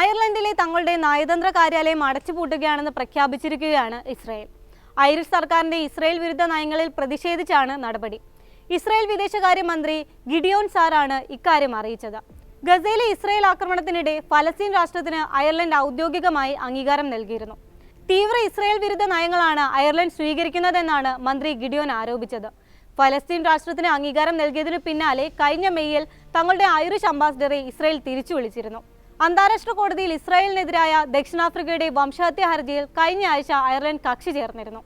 അയർലൻഡിലെ തങ്ങളുടെ നയതന്ത്ര കാര്യാലയം അടച്ചുപൂട്ടുകയാണെന്ന് പ്രഖ്യാപിച്ചിരിക്കുകയാണ് ഇസ്രായേൽ. ഐറിഷ് സർക്കാരിന്റെ ഇസ്രായേൽ വിരുദ്ധ നയങ്ങളിൽ പ്രതിഷേധിച്ചാണ് നടപടി. ഇസ്രായേൽ വിദേശകാര്യമന്ത്രി ഗിഡിയോൺ സാറാണ് ഇക്കാര്യം അറിയിച്ചത്. ഗസയിലെ ഇസ്രായേൽ ആക്രമണത്തിനിടെ ഫലസ്തീൻ രാഷ്ട്രത്തിന് അയർലൻഡ് ഔദ്യോഗികമായി അംഗീകാരം നൽകിയിരുന്നു. തീവ്ര ഇസ്രായേൽ വിരുദ്ധ നയങ്ങളാണ് അയർലൻഡ് സ്വീകരിക്കുന്നതെന്നാണ് മന്ത്രി ഗിഡിയോൻ ആരോപിച്ചത്. ഫലസ്തീൻ രാഷ്ട്രത്തിന് അംഗീകാരം നൽകിയതിനു പിന്നാലെ കഴിഞ്ഞ മെയ്യിൽ തങ്ങളുടെ ഐറിഷ് അംബാസിഡറെ ഇസ്രായേൽ തിരിച്ചു വിളിച്ചിരുന്നു അന്താരാഷ്ട്ര കോടതിയിൽ ഇസ്രായേലിനെതിരായ ദക്ഷിണാഫ്രിക്കയുടെ വംശഹത്യ ഹർജിയിൽ കഴിഞ്ഞ ആഴ്ച അയർലൻഡ് കക്ഷി ചേർന്നിരുന്നു.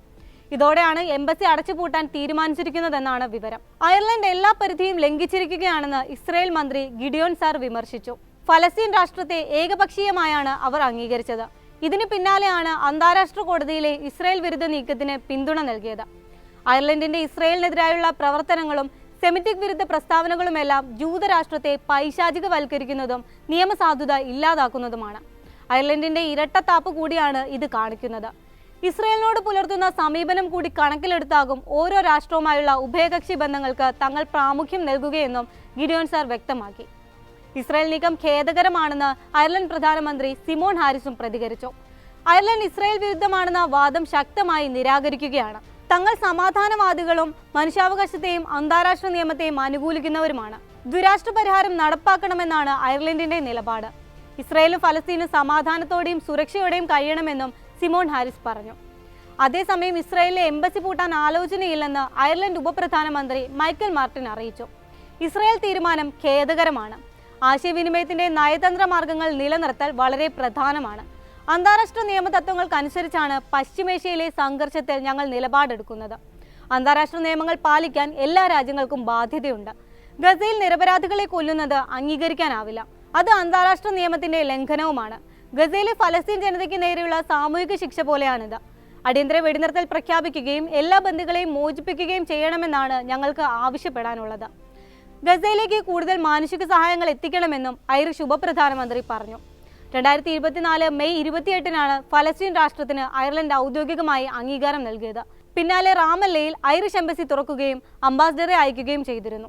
ഇതോടെയാണ് എംബസി അടച്ചുപൂട്ടാൻ തീരുമാനിച്ചിരിക്കുന്നതെന്നാണ് വിവരം. അയർലൻഡ് എല്ലാ പരിധിയും ലംഘിച്ചിരിക്കുകയാണെന്ന് ഇസ്രായേൽ മന്ത്രി ഗിഡിയോൺ സാർ വിമർശിച്ചു. ഫലസ്തീൻ രാഷ്ട്രത്തെ ഏകപക്ഷീയമായാണ് അവർ അംഗീകരിച്ചത്. ഇതിന് പിന്നാലെയാണ് അന്താരാഷ്ട്ര കോടതിയിലെ ഇസ്രായേൽ വിരുദ്ധ നീക്കത്തിന് പിന്തുണ നൽകിയത്. അയർലൻഡിന്റെ ഇസ്രായേലിനെതിരായുള്ള പ്രവർത്തനങ്ങളും സെമിറ്റിക് വിരുദ്ധ പ്രസ്താവനകളുമെല്ലാം ജൂതരാഷ്ട്രത്തെ പൈശാചികവൽക്കരിക്കുന്നതും നിയമസാധുത ഇല്ലാതാക്കുന്നതുമാണ്. അയർലൻഡിന്റെ ഇരട്ടത്താപ്പ് കൂടിയാണ് ഇത് കാണിക്കുന്നത്. ഇസ്രയേലിനോട് പുലർത്തുന്ന സമീപനം കൂടി കണക്കിലെടുത്താകും ഓരോ രാഷ്ട്രവുമായുള്ള ഉഭയകക്ഷി ബന്ധങ്ങൾക്ക് തങ്ങൾ പ്രാമുഖ്യം നൽകുകയെന്നും ഗിഡിയോൺ സാർ വ്യക്തമാക്കി. ഇസ്രായേൽ നീക്കം ഖേദകരമാണെന്ന് അയർലൻഡ് പ്രധാനമന്ത്രി സിമോൺ ഹാരിസും പ്രതികരിച്ചു. അയർലൻഡ് ഇസ്രായേൽ വിരുദ്ധമാണെന്ന വാദം ശക്തമായി നിരാകരിക്കുകയാണ്. തങ്ങൾ സമാധാനവാദികളും മനുഷ്യാവകാശത്തെയും അന്താരാഷ്ട്ര നിയമത്തെയും അനുകൂലിക്കുന്നവരുമാണ്. ദുരാഷ്ട്ര പരിഹാരം നടപ്പാക്കണമെന്നാണ് അയർലൻഡിന്റെ നിലപാട്. ഇസ്രയേലും ഫലസ്തീനും സമാധാനത്തോടെയും സുരക്ഷയോടെയും കഴിയണമെന്നും സിമോൺ ഹാരിസ് പറഞ്ഞു. അതേസമയം ഇസ്രയേലിലെ എംബസി പൂട്ടാൻ ആലോചനയില്ലെന്ന് അയർലൻഡ് ഉപപ്രധാനമന്ത്രി മൈക്കൽ മാർട്ടിൻ അറിയിച്ചു. ഇസ്രയേൽ തീരുമാനം ഖേദകരമാണ്. ആശയവിനിമയത്തിന്റെ നയതന്ത്ര മാർഗങ്ങൾ നിലനിർത്തൽ വളരെ പ്രധാനമാണ്. അന്താരാഷ്ട്ര നിയമതത്വങ്ങൾക്കനുസരിച്ചാണ് പശ്ചിമേഷ്യയിലെ സംഘർഷത്തിൽ ഞങ്ങൾ നിലപാടെടുക്കുന്നത്. അന്താരാഷ്ട്ര നിയമങ്ങൾ പാലിക്കാൻ എല്ലാ രാജ്യങ്ങൾക്കും ബാധ്യതയുണ്ട്. ഗസയിൽ നിരപരാധികളെ കൊല്ലുന്നത് അംഗീകരിക്കാനാവില്ല. അത് അന്താരാഷ്ട്ര നിയമത്തിന്റെ ലംഘനവുമാണ്. ഗസയിലെ ഫലസ്തീൻ ജനതയ്ക്ക് നേരെയുള്ള സാമൂഹിക ശിക്ഷ പോലെയാണിത്. അടിയന്തര വെടിനിർത്തൽ പ്രഖ്യാപിക്കുകയും എല്ലാ ബന്ധുക്കളെയും മോചിപ്പിക്കുകയും ചെയ്യണമെന്നാണ് ഞങ്ങൾക്ക് ആവശ്യപ്പെടാനുള്ളത്. ഗസയിലേക്ക് കൂടുതൽ മാനുഷിക സഹായങ്ങൾ എത്തിക്കണമെന്നും ഐറിഷ് ഉപപ്രധാനമന്ത്രി പറഞ്ഞു. രണ്ടായിരത്തി ഇരുപത്തിനാല് മെയ് ഇരുപത്തിയെട്ടിനാണ് ഫലസ്തീൻ രാഷ്ട്രത്തിന് അയർലൻഡ് ഔദ്യോഗികമായി അംഗീകാരം നൽകിയത്. പിന്നാലെ റാമല്ലയിൽ ഐറിഷ് എംബസി തുറക്കുകയും അംബാസിഡറെ അയക്കുകയും ചെയ്തിരുന്നു.